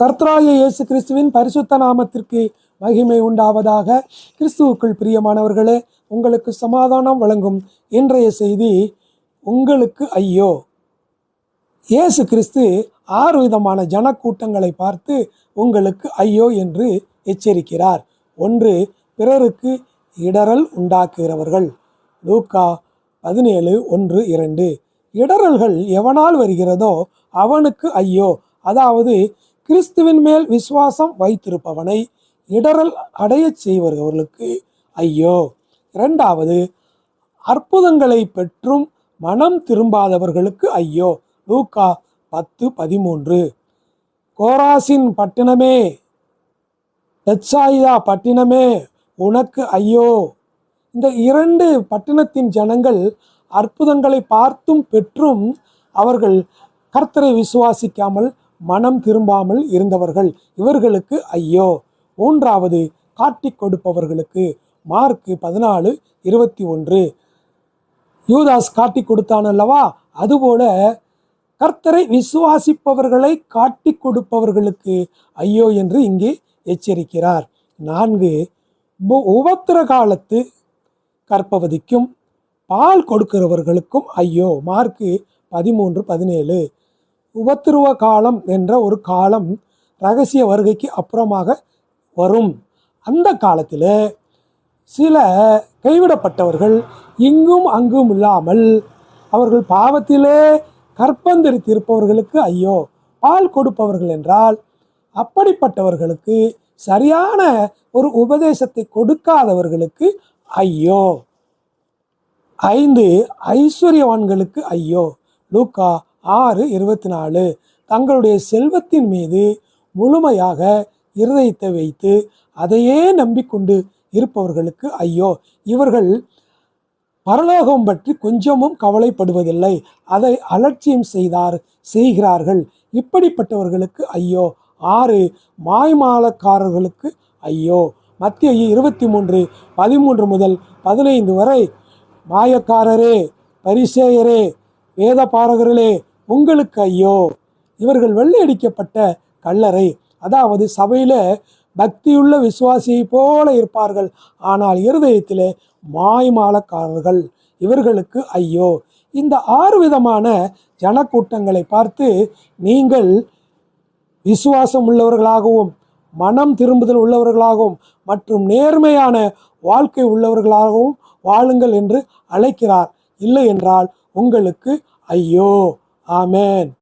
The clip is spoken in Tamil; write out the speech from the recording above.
கர்த்தராய இயேசு கிறிஸ்துவின் பரிசுத்த நாமத்திற்கு மகிமை உண்டாவதாக. கிறிஸ்துவுக்குள் பிரியமானவர்களே உங்களுக்கு சமாதானம் வழங்கும் இன்றைய செய்தி உங்களுக்கு ஐயோ. இயேசு கிறிஸ்து ஆறு விதமான ஜனக்கூட்டங்களை பார்த்து உங்களுக்கு ஐயோ என்று எச்சரிக்கிறார். ஒன்று பிறருக்கு இடரல் உண்டாக்குகிறவர்கள். லூக்கா பதினேழு ஒன்று இரண்டு. இடரல்கள் எவனால் வருகிறதோ அவனுக்கு ஐயோ. அதாவது கிறிஸ்துவின் மேல் விசுவாசம் வைத்திருப்பவனை இடரல் அடையச் செய்வர்களுக்கு ஐயோ. இரண்டாவது அற்புதங்களை பெற்றும் மனம் திரும்பாதவர்களுக்கு ஐயோ. லூக்கா பத்து பதிமூன்று. கோராசின் பட்டினமே பெட்சாயிதா பட்டினமே உனக்கு ஐயோ. இந்த இரண்டு பட்டினத்தின் ஜனங்கள் அற்புதங்களை பார்த்தும் பெற்றும் அவர்கள் கர்த்தரை விசுவாசிக்காமல் மனம் திரும்பாமல் இருந்தவர்கள் இவர்களுக்கு ஐயோ. மூன்றாவது காட்டிக் கொடுப்பவர்களுக்கு. மார்க்கு பதினாலு இருபத்தி ஒன்று. யூதாஸ் காட்டிக் கொடுத்தான் அல்லவா? அதுபோல கர்த்தரை விசுவாசிப்பவர்களை காட்டிக் கொடுப்பவர்களுக்கு ஐயோ என்று இங்கே எச்சரிக்கிறார். நான்கு உபத்திர காலத்து கற்பவதிக்கும் பால் கொடுக்கிறவர்களுக்கும் ஐயோ. மார்க்கு பதிமூன்று பதினேழு. உபத்திருவ காலம் என்ற ஒரு காலம் ரகசிய வருகைக்கு அப்புறமாக வரும். அந்த காலத்தில் சில கைவிடப்பட்டவர்கள் இங்கும் அங்கும் இல்லாமல் அவர்கள் பாவத்திலே கற்பந்தரித்திருப்பவர்களுக்கு ஐயோ பால் கொடுப்பவர்கள் என்றால் அப்படிப்பட்டவர்களுக்கு சரியான ஒரு உபதேசத்தை கொடுக்காதவர்களுக்கு ஐயோ. ஐந்து ஐஸ்வர்யவான்களுக்கு ஐயோ. லூக்கா ஆறு இருபத்தி நாலு தங்களுடைய செல்வத்தின் மீது முழுமையாக இருதயத்தை வைத்து அதையே நம்பிக்கொண்டு இருப்பவர்களுக்கு ஐயோ இவர்கள் பரலோகம் பற்றி கொஞ்சமும் கவலைப்படுவதில்லை. அதை அலட்சியம் செய்தார் செய்கிறார்கள். இப்படிப்பட்டவர்களுக்கு ஐயோ ஆறு மாய்மாலக்காரர்களுக்கு ஐயோ. மத்திய இருபத்தி மூன்று பதிமூன்று முதல் பதினைந்து வரை மாயக்காரரே பரிசேயரே வேத பாரகர்களே உங்களுக்கு ஐயோ. இவர்கள் வெள்ளையடிக்கப்பட்ட கல்லறை அதாவது சபையில் பக்தியுள்ள விசுவாசியை போல இருப்பார்கள். ஆனால் இருதயத்தில் மாய்மாலக்காரர்கள். இவர்களுக்கு ஐயோ. இந்த ஆறு விதமான ஜனக்கூட்டங்களை பார்த்து நீங்கள் விசுவாசம் உள்ளவர்களாகவும் மனம் திரும்புதல் உள்ளவர்களாகவும் மற்றும் நேர்மையான வாழ்க்கை உள்ளவர்களாகவும் வாழுங்கள் என்று அழைக்கிறார். இல்லை என்றால் உங்களுக்கு ஐயோ. Amen.